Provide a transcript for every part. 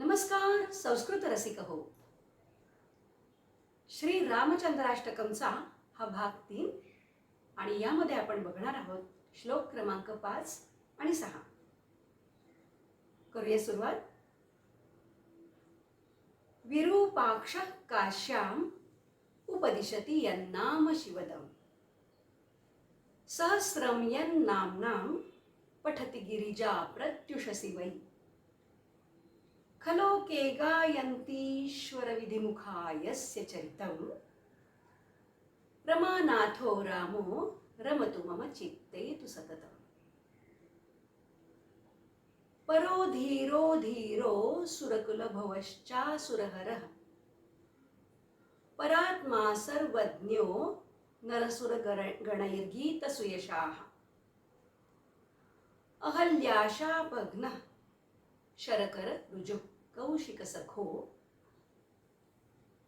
नमस्कार संस्कृत रसिक हो. श्री रामचंद्राष्टकमचा हा भाग तीन आणि यामध्ये आपण बघणार आहोत श्लोक क्रमांक पाच आणि सहा. करूया सुरुवात. विरूपाक्ष काश्याम उपदिशती यन्नाम शिवदम. सहस्रम यन्नामनाम पठति गिरिजा प्रत्युषसि वै. खलोके केगायन्तीश्वरविधिमुखायस्य चरितं रमानाथो रामो रमतु मम चित्ते तु सततम्। परो धीरो धीरो सुरकुलभवश्चासुरहरः। परात्मा सर्वज्ञो नरसुरगणैर्गीतसुयशाः। अहल्याशापघ्नः शरकर रुजु कौशिकसखो।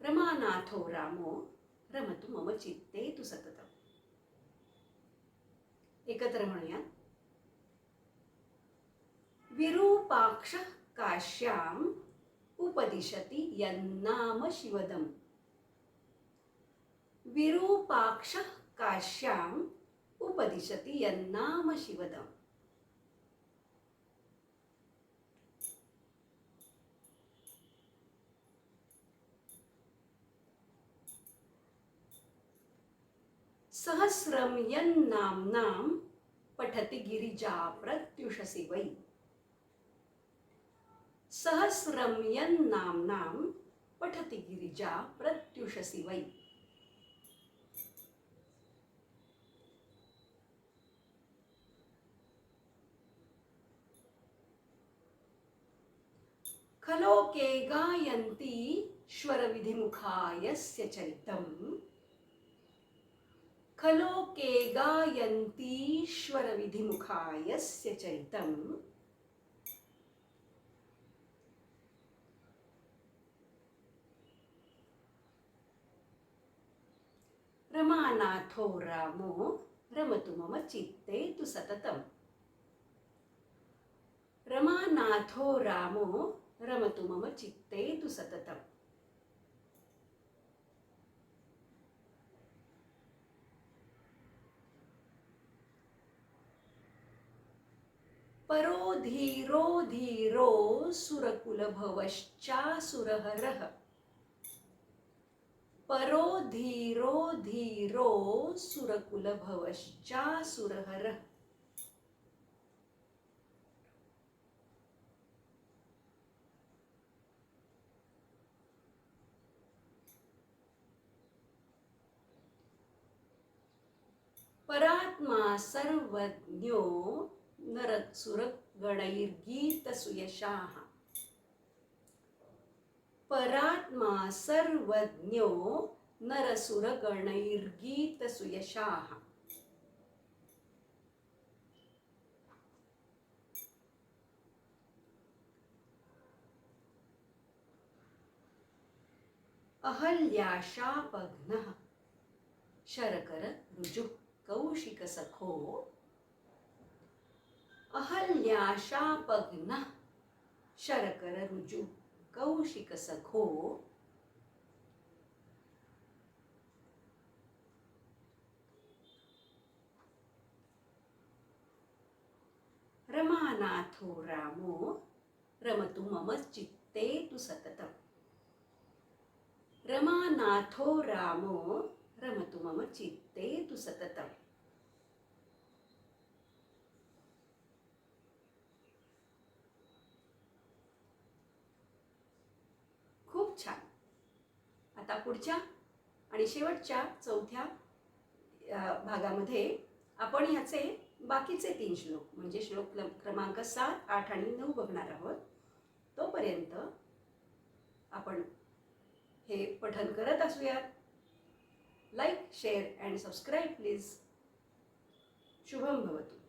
रमानाथो रामो रमतु मम चित्ते तु सततम्। एकत्र म्हणूया विरूपाक्ष काश्याम उपदिशति यन्नाम शिवदम्। विरूपाक्ष काश्याम उपदिशति यन्नाम शिवदम्। सहस्रम यन्नाम्नां पठति गिरिजा प्रत्युषसि वै। सहस्रम यन्नाम्नां पठति गिरिजा प्रत्युषसि वै। खलोके गायन्ति श्वरविधिमुखा यस्य चरितम्। खलोके गायन्तीश्वरविधिमुखा यस्य चरितम् रमानाथो रामो रमतु मम चित्ते तु सततम् रमानाथो रामो रमतु मम चित्ते तु सततम् परो धीरो धीरो सुरकुलभवश्चासुरहरः परो धीरो धीरो सुरकुलभवश्चासुरहरः परात्मा सर्वज्ञो नरसुरगणैर्गीतसुयशाः परात्मा सर्वज्ञो नरसुरगणैर्गीतसुयशाः अहल्याशापघ्नः शरकर ऋजुः कौशिकसखो अहल्याशापग्न शरकर रुजु कौशिकसखो रमानाथो रामो रमतु मम चित्ते तु सततम् रमानाथो रामो रमतु मम चित्ते तु सततम् खूप छान. आता पुढच्या आणि शेवटच्या चौथ्या भागामध्ये आपण ह्याचे बाकीचे तीन श्लोक म्हणजे श्लोक क्रमांक सात आठ आणि नऊ बघणार आहोत. तोपर्यंत आपण हे पठन करत असूयात. Like share and subscribe please Shubham भवतु.